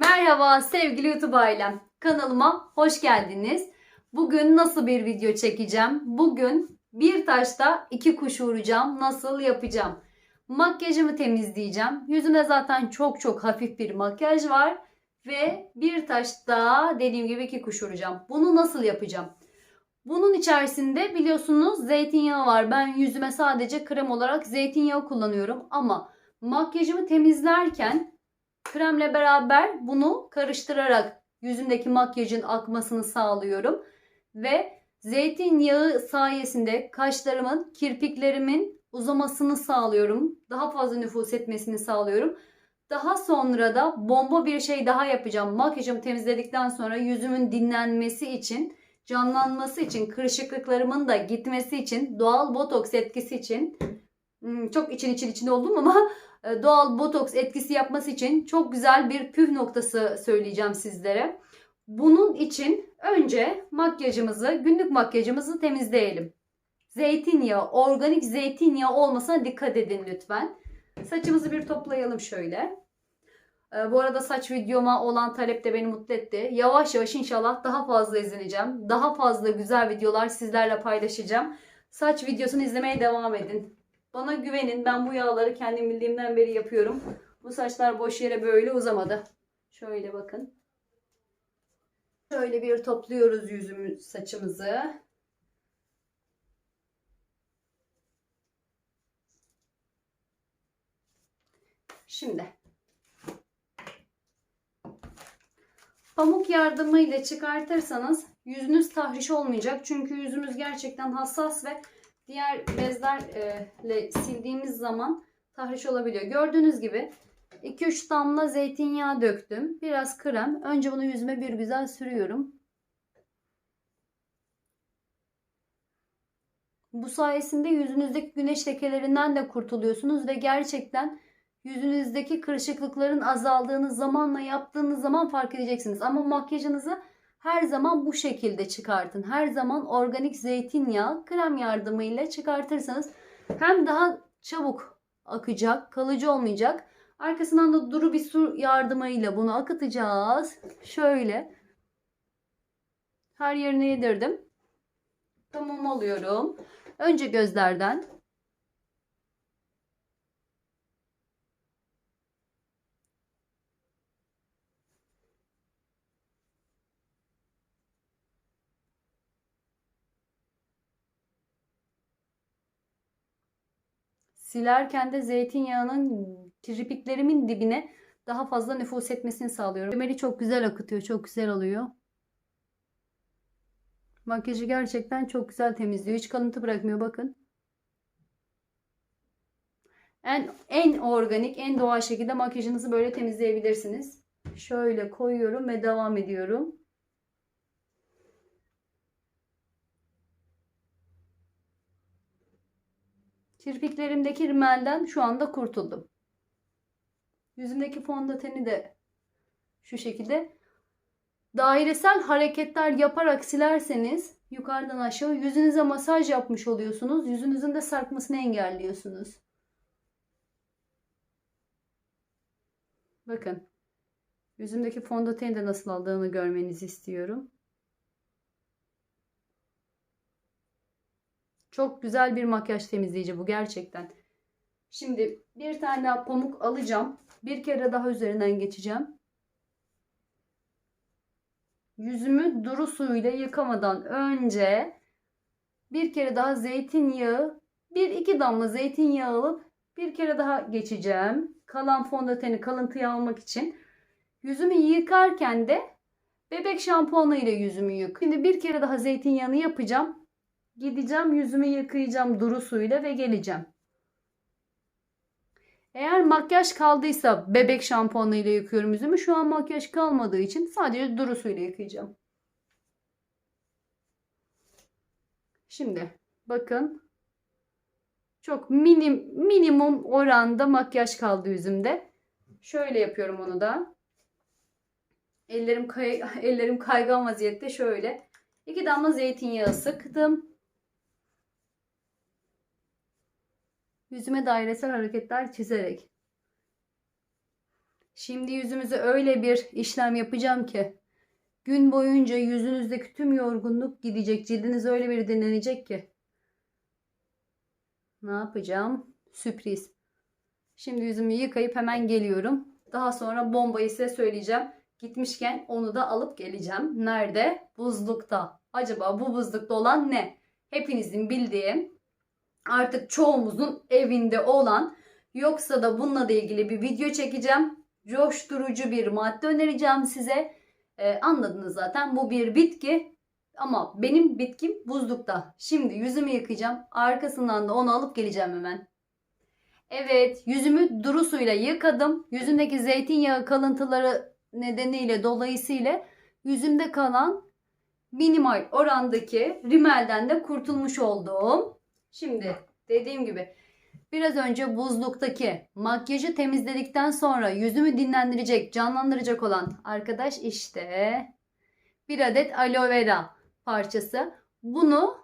Merhaba sevgili YouTube ailem. Kanalıma hoş geldiniz. Bugün nasıl bir video çekeceğim? Bugün bir taşta iki kuş vuracağım. Nasıl yapacağım? Makyajımı temizleyeceğim. Yüzümde zaten çok çok hafif bir makyaj var. Ve bir taşta dediğim gibi iki kuş vuracağım. Bunu nasıl yapacağım? Bunun içerisinde biliyorsunuz zeytinyağı var. Ben yüzüme sadece krem olarak zeytinyağı kullanıyorum. Ama makyajımı temizlerken kremle beraber bunu karıştırarak yüzümdeki makyajın akmasını sağlıyorum. Ve zeytinyağı sayesinde kaşlarımın, kirpiklerimin uzamasını sağlıyorum. Daha fazla nüfus etmesini sağlıyorum. Daha sonra da bomba bir şey daha yapacağım. Makyajımı temizledikten sonra yüzümün dinlenmesi için, canlanması için, kırışıklıklarımın da gitmesi için, doğal botoks etkisi için hmm, çok için için içinde oldum ama doğal botoks etkisi yapması için çok güzel bir püf noktası söyleyeceğim sizlere. Bunun için önce makyajımızı, günlük makyajımızı temizleyelim. Zeytinyağı, organik zeytinyağı olmasına dikkat edin lütfen. Saçımızı bir toplayalım şöyle. E, Bu arada saç videoma olan talep de beni mutlu etti. Yavaş yavaş inşallah daha fazla izleneceğim. Daha fazla güzel videolar sizlerle paylaşacağım. Saç videosunu izlemeye devam edin. Bana güvenin. Ben bu yağları kendim bildiğimden beri yapıyorum. Bu saçlar boş yere böyle uzamadı. Şöyle bakın. Şöyle bir topluyoruz yüzümüz saçımızı. Şimdi pamuk yardımıyla çıkartırsanız yüzünüz tahriş olmayacak. Çünkü yüzümüz gerçekten hassas ve diğer bezlerle sildiğimiz zaman tahriş olabiliyor. Gördüğünüz gibi 2-3 damla zeytinyağı döktüm. Biraz krem. Önce bunu yüzüme bir güzel sürüyorum. Bu sayesinde yüzünüzdeki güneş lekelerinden de kurtuluyorsunuz ve gerçekten yüzünüzdeki kırışıklıkların azaldığını zamanla yaptığınız zaman fark edeceksiniz. Ama makyajınızı her zaman bu şekilde çıkartın. Her zaman organik zeytinyağı krem yardımıyla çıkartırsanız hem daha çabuk akacak, kalıcı olmayacak. Arkasından da duru bir su yardımıyla bunu akıtacağız. Şöyle. Her yerine yedirdim. Tamam alıyorum. Önce gözlerden. Silerken de zeytinyağının kirpiklerimin dibine daha fazla nüfus etmesini sağlıyorum. Rimeli çok güzel akıtıyor. Çok güzel oluyor. Makyajı gerçekten çok güzel temizliyor. Hiç kalıntı bırakmıyor bakın. En, en organik, en doğal şekilde makyajınızı böyle temizleyebilirsiniz. Şöyle koyuyorum ve devam ediyorum. Kirpiklerimdeki rimelden şu anda kurtuldum. Yüzümdeki fondöteni de şu şekilde dairesel hareketler yaparak silerseniz yukarıdan aşağı yüzünüze masaj yapmış oluyorsunuz. Yüzünüzün de sarkmasını engelliyorsunuz. Bakın. Yüzümdeki fondöteni de nasıl aldığını görmenizi istiyorum. Çok güzel bir makyaj temizleyici bu gerçekten. Şimdi bir tane daha pamuk alacağım. Bir kere daha üzerinden geçeceğim. Yüzümü duru suyuyla yıkamadan önce bir kere daha zeytinyağı, bir iki damla zeytinyağı alıp bir kere daha geçeceğim. Kalan fondöteni kalıntıya almak için. Yüzümü yıkarken de bebek şampuanı ile yüzümü yık. Şimdi bir kere daha zeytinyağını yapacağım. Gideceğim yüzümü yıkayacağım duru suyla ve geleceğim. Eğer makyaj kaldıysa bebek şampuanı ile yıkıyorum yüzümü. Şu an makyaj kalmadığı için sadece duru suyla yıkayacağım. Şimdi bakın çok minim, minimum oranda makyaj kaldı yüzümde. Şöyle yapıyorum onu da. Ellerim kay ellerim kaygan vaziyette şöyle. İki damla zeytinyağı sıktım. Yüzüme dairesel hareketler çizerek. Şimdi yüzümüze öyle bir işlem yapacağım ki gün boyunca yüzünüzdeki tüm yorgunluk gidecek. Cildiniz öyle bir dinlenecek ki. Ne yapacağım? Sürpriz. Şimdi yüzümü yıkayıp hemen geliyorum. Daha sonra bombayı size söyleyeceğim. Gitmişken onu da alıp geleceğim. Nerede? Buzlukta. Acaba bu buzlukta olan ne? Hepinizin bildiği artık çoğumuzun evinde olan yoksa da bununla da ilgili bir video çekeceğim. Coşturucu bir madde önereceğim size. Ee, anladınız zaten bu bir bitki ama benim bitkim buzlukta. Şimdi yüzümü yıkayacağım. Arkasından da onu alıp geleceğim hemen. Evet yüzümü duru suyla yıkadım. Yüzümdeki zeytinyağı kalıntıları nedeniyle dolayısıyla yüzümde kalan minimal orandaki rimelden de kurtulmuş oldum. Şimdi dediğim gibi biraz önce buzluktaki makyajı temizledikten sonra yüzümü dinlendirecek, canlandıracak olan arkadaş işte bir adet aloe vera parçası. Bunu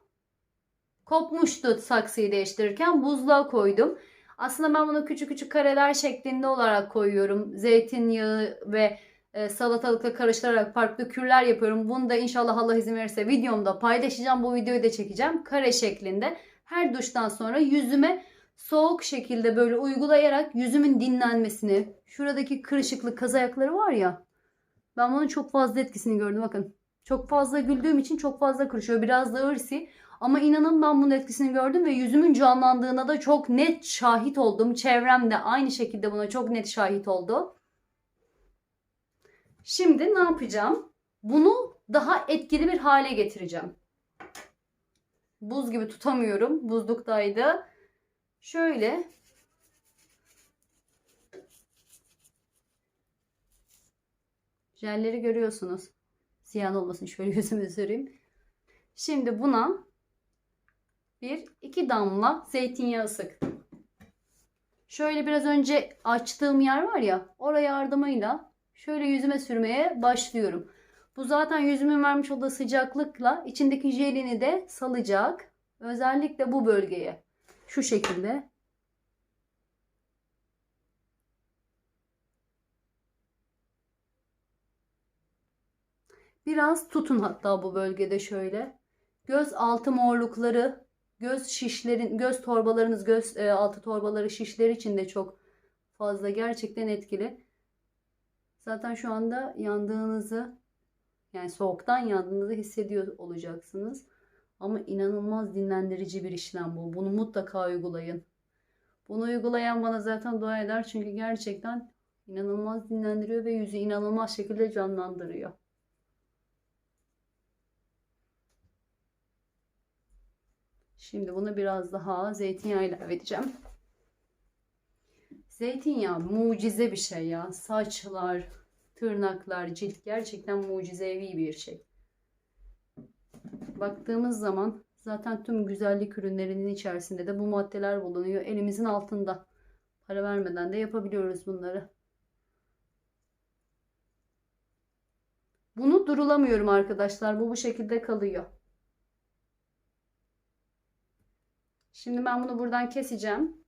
kopmuştu saksıyı değiştirirken buzluğa koydum. Aslında ben bunu küçük küçük kareler şeklinde olarak koyuyorum. Zeytinyağı ve e, salatalıkla karıştırarak farklı kürler yapıyorum. Bunu da inşallah Allah izin verirse videomda paylaşacağım. Bu videoyu da çekeceğim. Kare şeklinde. Her duştan sonra yüzüme soğuk şekilde böyle uygulayarak yüzümün dinlenmesini, şuradaki kırışıklık kaz ayakları var ya. Ben bunun çok fazla etkisini gördüm bakın. Çok fazla güldüğüm için çok fazla kırışıyor. Biraz da ırsi. Ama inanın ben bunun etkisini gördüm ve yüzümün canlandığına da çok net şahit oldum. Çevrem de aynı şekilde buna çok net şahit oldu. Şimdi ne yapacağım? Bunu daha etkili bir hale getireceğim. Buz gibi tutamıyorum. Buzluktaydı. Şöyle jelleri görüyorsunuz. Ziyan olmasın şöyle yüzümü süreyim. Şimdi buna bir iki damla zeytinyağı sıktım. Şöyle biraz önce açtığım yer var ya oraya yardımıyla şöyle yüzüme sürmeye başlıyorum. Bu zaten yüzümün vermiş olduğu sıcaklıkla içindeki jelini de salacak. Özellikle bu bölgeye. Şu şekilde. Biraz tutun hatta bu bölgede şöyle. Göz altı morlukları, göz şişlerin, göz torbalarınız, göz e, altı torbaları şişler için de çok fazla gerçekten etkili. Zaten şu anda yandığınızı yani soğuktan yandığınızı hissediyor olacaksınız. Ama inanılmaz dinlendirici bir işlem bu. Bunu mutlaka uygulayın. Bunu uygulayan bana zaten dua eder. Çünkü gerçekten inanılmaz dinlendiriyor ve yüzü inanılmaz şekilde canlandırıyor. Şimdi bunu biraz daha zeytinyağı ilave edeceğim. Zeytinyağı mucize bir şey ya. Saçlar, tırnaklar, cilt gerçekten mucizevi bir şey. Baktığımız zaman zaten tüm güzellik ürünlerinin içerisinde de bu maddeler bulunuyor. Elimizin altında. Para vermeden de yapabiliyoruz bunları. Bunu durulamıyorum arkadaşlar. Bu bu şekilde kalıyor. Şimdi ben bunu buradan keseceğim.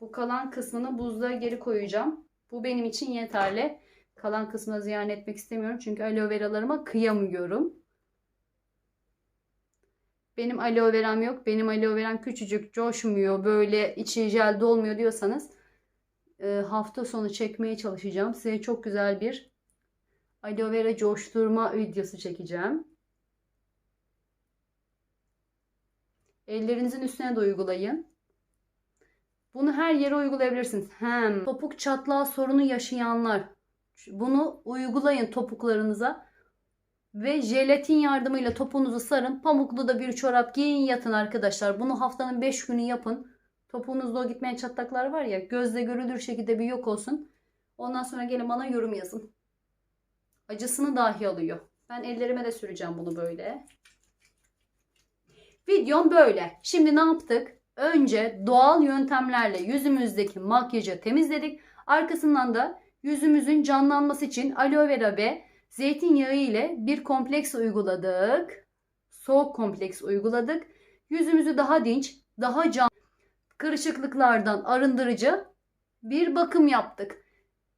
Bu kalan kısmını buzluğa geri koyacağım. Bu benim için yeterli. Kalan kısmını ziyan etmek istemiyorum. Çünkü aloe veralarıma kıyamıyorum. Benim aloe veram yok. Benim aloe veram küçücük, coşmuyor, böyle içi jel dolmuyor diyorsanız e, hafta sonu çekmeye çalışacağım. Size çok güzel bir aloe vera coşturma videosu çekeceğim. Ellerinizin üstüne de uygulayın. Bunu her yere uygulayabilirsiniz. Hem topuk çatlağı sorunu yaşayanlar bunu uygulayın topuklarınıza ve jelatin yardımıyla topuğunuzu sarın. Pamuklu da bir çorap giyin yatın arkadaşlar. Bunu haftanın 5 günü yapın. Topuğunuzda o gitmeyen çatlaklar var ya gözle görülür şekilde bir yok olsun. Ondan sonra gelin bana yorum yazın. Acısını dahi alıyor. Ben ellerime de süreceğim bunu böyle. Videom böyle. Şimdi ne yaptık? Önce doğal yöntemlerle yüzümüzdeki makyajı temizledik. Arkasından da yüzümüzün canlanması için aloe vera ve zeytinyağı ile bir kompleks uyguladık. Soğuk kompleks uyguladık. Yüzümüzü daha dinç, daha can, kırışıklıklardan arındırıcı bir bakım yaptık.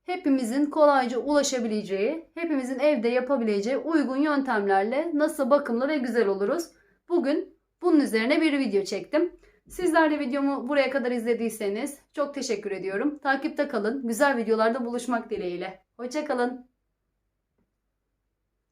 hepimizin kolayca ulaşabileceği, hepimizin evde yapabileceği uygun yöntemlerle nasıl bakımlı ve güzel oluruz. Bugün bunun üzerine bir video çektim. Sizler de videomu buraya kadar izlediyseniz çok teşekkür ediyorum. Takipte kalın. Güzel videolarda buluşmak dileğiyle. Hoşçakalın.